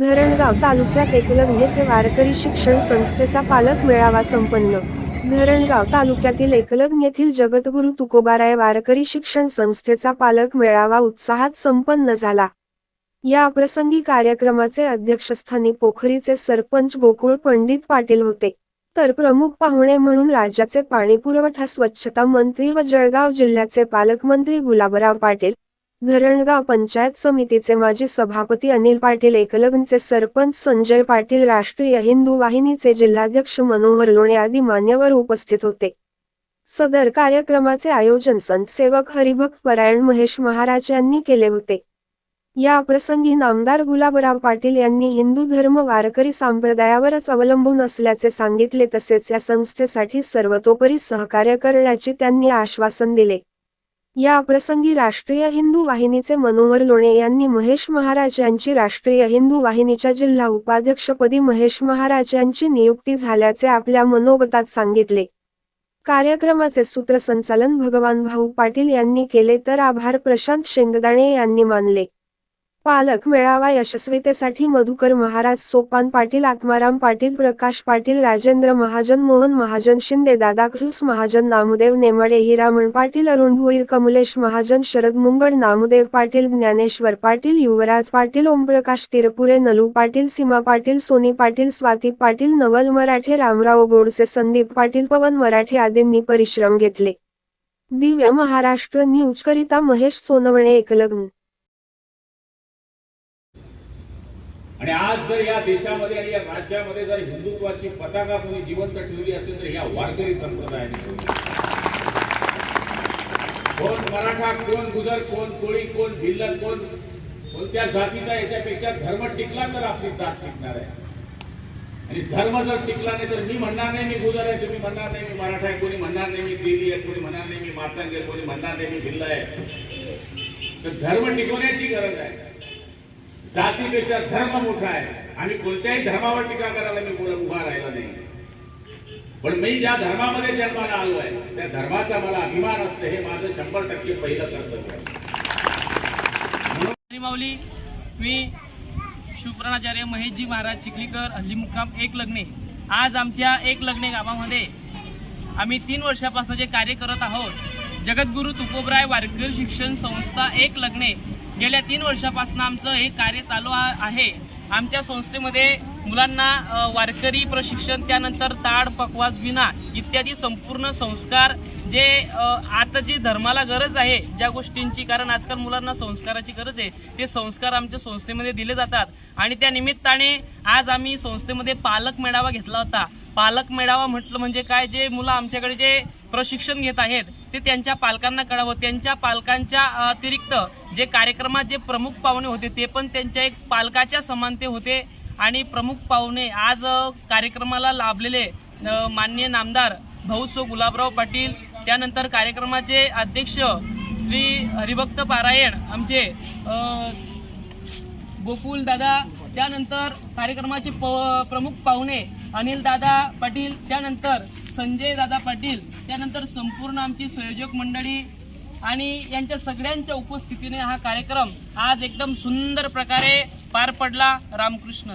धरणगाव तालुक्यात एकलव्य येथे वारकरी शिक्षण संस्थेचा पालक मेळावा संपन्न. धरणगाव तालुक्यातील एकलग्न येथील जगद्गुरु तुकोबाराय वारकरी शिक्षण संस्थेचा पालक मेळावा उत्साहात संपन्न झाला. या प्रसंगी कार्यक्रमाचे अध्यक्षस्थानी पोखरीचे सरपंच गोकुळ पंडित पाटील होते. तर प्रमुख पाहुणे म्हणून राज्याचे पाणीपुरवठा स्वच्छता मंत्री व जळगाव जिल्ह्याचे पालकमंत्री गुलाबराव पाटील धरणगाव पंचायत समितीचे माजी सभापती अनिल पाटील एकलगनचे सरपंच संजय पाटील राष्ट्रीय हिंदू वाहिनीचे जिल्हाध्यक्ष मनोहर लोणे आदी मान्यवर उपस्थित होते. सदर कार्यक्रमाचे आयोजन संत सेवक हरिभक्त परायण महेश महाराज यांनी केले होते. या प्रसंगी नामदार गुलाबराव पाटील यांनी हिंदू धर्म वारकरी संप्रदायावरच अवलंबून असल्याचे सांगितले तसेच या संस्थेसाठी सर्वतोपरी सहकार्य करण्याचे त्यांनी आश्वासन दिले. या प्रसंगी राष्ट्रीय हिंदू वाहिनीचे मनोहर लोणे यांनी महेश महाराज यांची राष्ट्रीय हिंदू वाहिनीच्या जिल्हा उपाध्यक्षपदी महेश महाराज यांची नियुक्ती झाल्याचे आपल्या मनोगतात सांगितले. कार्यक्रमाचे सूत्रसंचालन भगवान भाऊ पाटील यांनी केले तर आभार प्रशांत शेंगदाणे यांनी मानले. पालक मेळावा यशस्वीतेसाठी मधुकर महाराज सोपान पाटील आत्माराम पाटील प्रकाश पाटील राजेंद्र महाजन मोहन महाजन शिंदे दादा खुस महाजन नामदेव नेमडे हिरामण पाटील अरुण भोईर कमलेश महाजन शरद मुंगड नामदेव पाटील ज्ञानेश्वर पाटील युवराज पाटील ओमप्रकाश तिरपुरे नलू पाटील सीमा पाटील सोनी पाटील स्वाती पाटील नवल मराठे रामराव गोडसे संदीप पाटील पवन मराठे आदींनी परिश्रम घेतले. दिव्य महाराष्ट्र न्यूजकरिता महेश सोनवणे एकलग्न आणि आज जर या देशामध्ये आणि या राज्यामध्ये जर हिंदुत्वाची पताका कोणी जिवंत ठेवली असेल तर या वारकरी संप्रदायाने कोण मराठा कोण गुजर कोण कोळी कोण भिल्ल कोण कोणत्या जातीचा याच्यापेक्षा धर्म टिकला तर आपली जात टिकणार आहे. आणि धर्म जर टिकला नाही तर मी म्हणणार नाही मी गुजर आहे तुम्ही म्हणणार नाही मी मराठा आहे कोणी म्हणणार नाही मी देवी आहे कोणी म्हणणार नाही मी मातंग आहे कोणी म्हणणार नाही मी भिल्ल आहे. तर धर्म टिकवण्याची गरज आहे. जातीपेक्षा धर्म मोठा आहे. आम्ही कोणत्याही धर्मावर टीका करायला मी पुढे उभा राहिला नाही. पण मी ज्या धर्मामध्ये जन्माला आलो आहे त्या धर्माचा मला अभिमान असतं हे माझं शंभर टक्के पहिलं कर्तव्य माऊली मी शुक्राचार्य महेशजी महाराज चिखलीकर हल्ली मुक्काम एक लग्ने. आज आमच्या एक लग्ने गावामध्ये आम्ही तीन वर्षापासून जे कार्य करत आहोत जगद्गुरु तुकोबराय वारकरी शिक्षण संस्था एक लग्ने. गेल्या तीन वर्षापासून आमचं हे कार्य चालू आ- आहे. आमच्या संस्थेमध्ये मुलांना वारकरी प्रशिक्षण त्यानंतर ताड पकवास विना इत्यादी संपूर्ण संस्कार जे आता जी धर्माला गरज आहे ज्या गोष्टींची कारण आजकाल मुलांना संस्काराची गरज आहे ते संस्कार आमच्या संस्थेमध्ये दिले जातात. आणि त्या निमित्ताने आज आम्ही संस्थेमध्ये पालक मेळावा घेतला होता. पालक मेळावा म्हटलं म्हणजे काय? जे मुलं आमच्याकडे जे प्रशिक्षण घेत आहेत ते त्यांच्या पालकांना कळावं. त्यांच्या पालकांच्या अतिरिक्त जे कार्यक्रमात जे प्रमुख पाहुणे होते ते पण त्यांच्या एक पालकाच्या समानते होते. आणि प्रमुख पाहुणे आज कार्यक्रमाला लाभलेले मान्य माननीय नामदार भाऊसो गुलाबराव पाटील त्यानंतर कार्यक्रमाचे अध्यक्ष श्री हरिभक्त पारायण आमचे गोकुल दादा त्यानंतर कार्यक्रमाचे प- प्रमुख पाहुणे अनिल दादा पाटील त्यानंतर संजय दादा पाटील त्यानंतर संपूर्ण आमची संयोजक मंडळी आणि यांच्या सगळ्यांच्या उपस्थितीने हा कार्यक्रम आज एकदम सुंदर प्रकारे पार पडला रामकृष्ण